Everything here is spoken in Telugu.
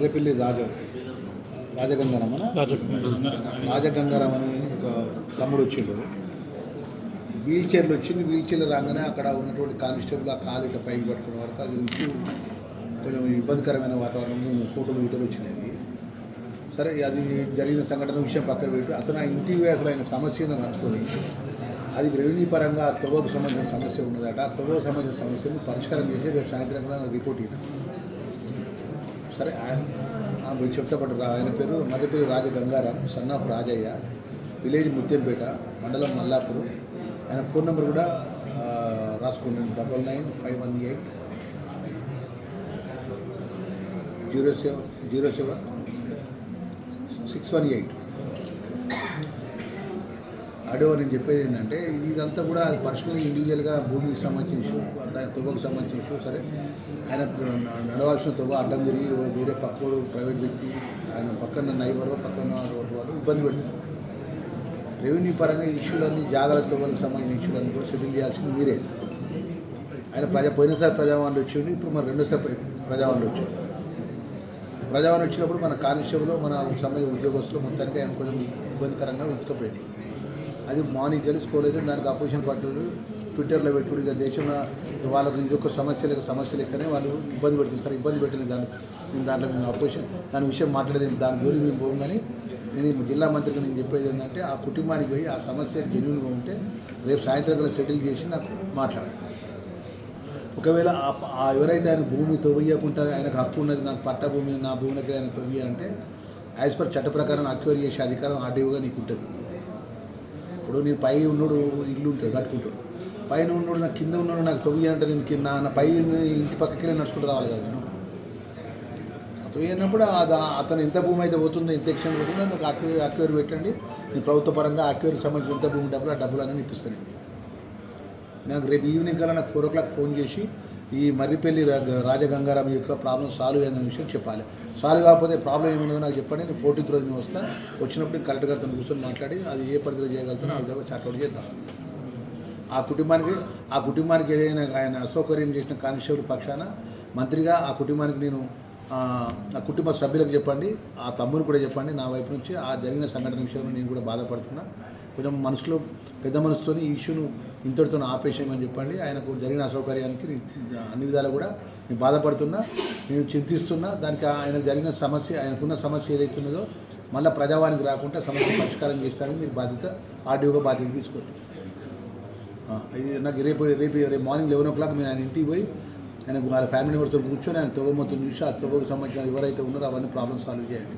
మర్రెపల్లి రాజ. రాజగంగారామన రాజగంగారాం అని ఒక తమ్ముడు వచ్చిండు. వీల్ చైర్లు వచ్చింది వీల్ చైర్లు రాగానే అక్కడ ఉన్నటువంటి కానిస్టేబుల్ ఆ కాలు ఇట్లా పైకి పట్టుకునే వరకు అది నుంచి కొంచెం ఇబ్బందికరమైన వాతావరణం ఫోటోలు వీడియోలు వచ్చినాయి. సరే అది జరిగిన సంఘటన విషయం పక్కన పెట్టి అతను ఆ ఇంటి ఆయన సమస్య ఏందని అనుకొని అది రెవెన్యూ పరంగా తొవ్వకు సంబంధించిన సమస్య ఉన్నదట. ఆ తొవ్వకు సంబంధించిన సమస్యను పరిష్కారం చేసి రేపు సాయంత్రం కూడా నాకు రిపోర్ట్ ఇద్దాం. సరే ఆయన మీరు చెప్తా పట్టు ఆయన పేరు Marripalli Raja Gangaram son of Rajaiah. Village Muthyampet మండలం మల్లాపూర్. ఆయన ఫోన్ నెంబర్ కూడా రాసుకున్నాను double nine five one eight zero seven zero seven six one eight. Audio నేను చెప్పేది ఏంటంటే ఇదంతా కూడా పర్సనల్ ఇండివిజువల్గా భూమికి సంబంధించిన ఇష్యూ దాని తువ్వకు సంబంధించిన ఇష్యూ సరే. ఆయన నడవాల్సిన తువ్వ అడ్డం తిరిగి వేరే పక్కోడు ప్రైవేట్ వ్యక్తి ఆయన పక్కన నైబరు పక్కన రోడ్డు వాళ్ళు ఇబ్బంది పెడుతున్నారు. రెవెన్యూ పరంగా ఇష్యూలన్నీ జాగ్రత్త తువ్వలకు సంబంధించిన ఇష్యూలన్నీ కూడా సెటిల్ చేయాల్సింది మీరే. ఆయన ప్రజా పోయినసారి ప్రజావాణి వచ్చిండు ఇప్పుడు మన రెండోసారి ప్ర- ప్రజావాణి వచ్చిండు. ప్రజావాణి వచ్చినప్పుడు మన కానిస్టేబుల్ మన సమయ ఉద్యోగస్తులు మొత్తానికి ఆయన కొంచెం ఇబ్బందికరంగా విసుకపోయింది అది మార్నింగ్ వెళ్ళి స్కోర్ అయితే దానికి అపోజిషన్ పార్టీలు ట్విట్టర్లో పెట్టుకుని ఇక దేశంలో వాళ్ళకు ఇది ఒక సమస్య లేక సమస్య లెక్కనే వాళ్ళు ఇబ్బంది పెడుతుంది సార్ ఇబ్బంది పెట్టిన దాని నేను దాంట్లో మేము అపోజిషన్ దాని విషయం మాట్లాడేది దాని గురించి మేము పోము కానీ నేను జిల్లా మంత్రికి నేను చెప్పేది ఏంటంటే ఆ కుటుంబానికి పోయి ఆ సమస్య జెన్యున్గా ఉంటే రేపు సాయంత్రం కల్లా సెటిల్ చేసి నాకు మాట్లాడు. ఒకవేళ ఆ ఎవరైతే ఆయన భూమి తొవ్వకుండా ఆయనకు హక్కు ఉన్నది నాకు పట్ట భూమి నా భూమికి ఆయన తవ్వి అంటే యాజ్ పర్ చట్ట ప్రకారం అక్వైర్ చేసే అధికారం ఆర్డీఓగా నీకు ఉంటుంది. ఇప్పుడు నేను పై ఉన్నోడు ఇల్లు ఉంటాడు కట్టుకుంటాడు. పైన ఉన్నోడు నాకు కింద ఉన్నాడు నాకు తొవ్వి అంటే నేను కింద నా పై ఇంటి పక్కకి నడుచుకుంటూ రావాలి కదా నేను. తొవ్వి అన్నప్పుడు అది అతను ఎంత భూమి అయితే పోతుందో ఎంత ఎక్షన్ పోతుందో నాకు అక్వైర్ అక్వైర్ పెట్టండి. నేను ప్రభుత్వ పరంగా అక్వైర్కి సంబంధించిన ఎంత భూమి డబ్బులు ఆ డబ్బులు అనేది ఇప్పిస్తానండి నాకు రేపు ఈవినింగ్ కల్లా నాకు ఫోర్ ఓ క్లాక్ ఫోన్ చేసి ఈ మర్రిపల్లి రా- రాజగంగారాం యొక్క ప్రాబ్లం సాల్వ్ అయిందనే విషయం చెప్పాలి. సాల్వ్ కాకపోతే ప్రాబ్లం ఏమైందో నాకు చెప్పండి నేను ఫోర్టీన్త్ రోజు మేము వస్తాను వచ్చినప్పుడు కలెక్టర్ గారితో కూర్చొని మాట్లాడి అది ఏ పరిధిలో చేయగలుగుతానో ఆ విధంగా చాట్అవుట్ చేద్దాం. ఆ కుటుంబానికి ఆ కుటుంబానికి ఏదైనా ఆయన అసౌకర్యం చేసిన కానిస్టేబుల్ పక్షాన మంత్రిగా ఆ కుటుంబానికి నేను ఆ, కుటుంబ సభ్యులకు చెప్పండి ఆ తమ్ముని కూడా చెప్పండి నా వైపు నుంచి ఆ జరిగిన సంఘటన విషయంలో నేను కూడా బాధపడుతున్నా. కొంచెం మనసులో పెద్ద మనసుతోని ఈ ఇష్యూను ఇంతటితో ఆపేసేయమని చెప్పండి. ఆయనకు జరిగిన అసౌకర్యానికి అన్ని విధాలు కూడా నేను బాధపడుతున్నా. నేను చింతిస్తున్నా. దానికి ఆయన జరిగిన సమస్య ఆయనకున్న సమస్య ఏదైతే ఉన్నదో మళ్ళీ ప్రజావానికి రాకుండా సమస్య పరిష్కారం చేస్తానని మీరు బాధ్యత ఆర్డీఓగా బాధ్యత తీసుకోండి ఇది నాకు రేపు రేపు రేపు మార్నింగ్ లెవెన్ ఓ క్లాక్ నేను ఆయన ఇంటికి పోయి ఆయన వాళ్ళ ఫ్యామిలీ మెంబర్స్ కూర్చొని ఆయన తొగ మొత్తం చూసి ఆ తొగకు సంబంధించిన ఎవరైతే ఉన్నారో అవన్నీ ప్రాబ్లమ్స్ సాల్వ్ చేయండి.